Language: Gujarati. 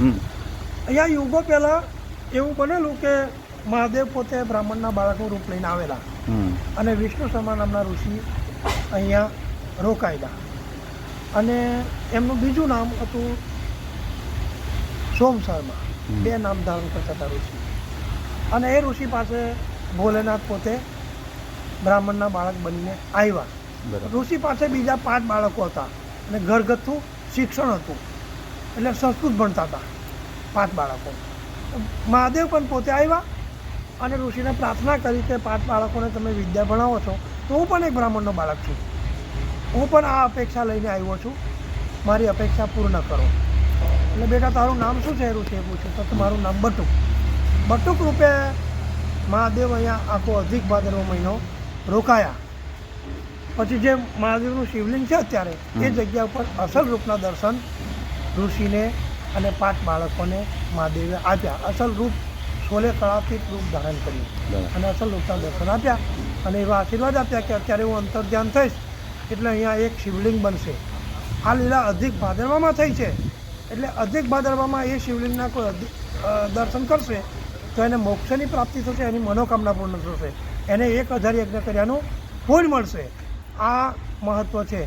હમ. અહીંયા યુગો પહેલાં એવું બનેલું કે મહાદેવ પોતે બ્રાહ્મણના બાળકનું રૂપ લઈને આવેલા. અને વિષ્ણુ શર્મા નામના ઋષિ અહીંયા રોકાયેલા. અને એમનું બીજું નામ હતું સોમ શર્મા. બે નામ ધારણ કરતા હતા ઋષિ. અને એ ઋષિ પાસે ભોલેનાથ પોતે બ્રાહ્મણના બાળક બનીને આવ્યા. ઋષિ પાસે બીજા પાંચ બાળકો હતા. અને ઘરગથ્થું શિક્ષણ હતું. એટલે સંસ્કૃત ભણતા હતા પાંચ બાળકો. મહાદેવ પણ પોતે આવ્યા અને ઋષિને પ્રાર્થના કરી કે પાંચ બાળકોને તમે વિદ્યા ભણાવો છો. તો હું પણ એક બ્રાહ્મણનો બાળક છું. હું પણ આ અપેક્ષા લઈને આવ્યો છું. મારી અપેક્ષા પૂર્ણ કરો. એટલે બેટા તારું નામ શું છે? ઋષિએ પૂછ્યું. તો તમારું મારું નામ બટુક. બટુક રૂપે મહાદેવ અહીંયા આખો અધિક ભાદરવો મહિનો રોકાયા. પછી જે મહાદેવનું શિવલિંગ છે અત્યારે એ જગ્યા ઉપર અસલ રૂપના દર્શન ઋષિને અને પાંચ બાળકોને મહાદેવે આપ્યા. અસલ રૂપ સોલે કળાથી રૂપ ધારણ કર્યું. અને અસલ રૂપના દર્શન આપ્યા અને એવા આશીર્વાદ આપ્યા કે અત્યારે હું અંતર ધ્યાન થઈશ એટલે અહીંયા એક શિવલિંગ બનશે. આ લીલા અધિક ભાદરવામાં થઈ છે. એટલે અધિક ભાદરવામાં એ શિવલિંગના કોઈ અધિક દર્શન કરશે તો એને મોક્ષની પ્રાપ્તિ થશે એની મનોકામના પૂર્ણ થશે. એને એક હજાર યજ્ઞ કર્યાનું ફૂલ મળશે. આ મહત્ત્વ છે.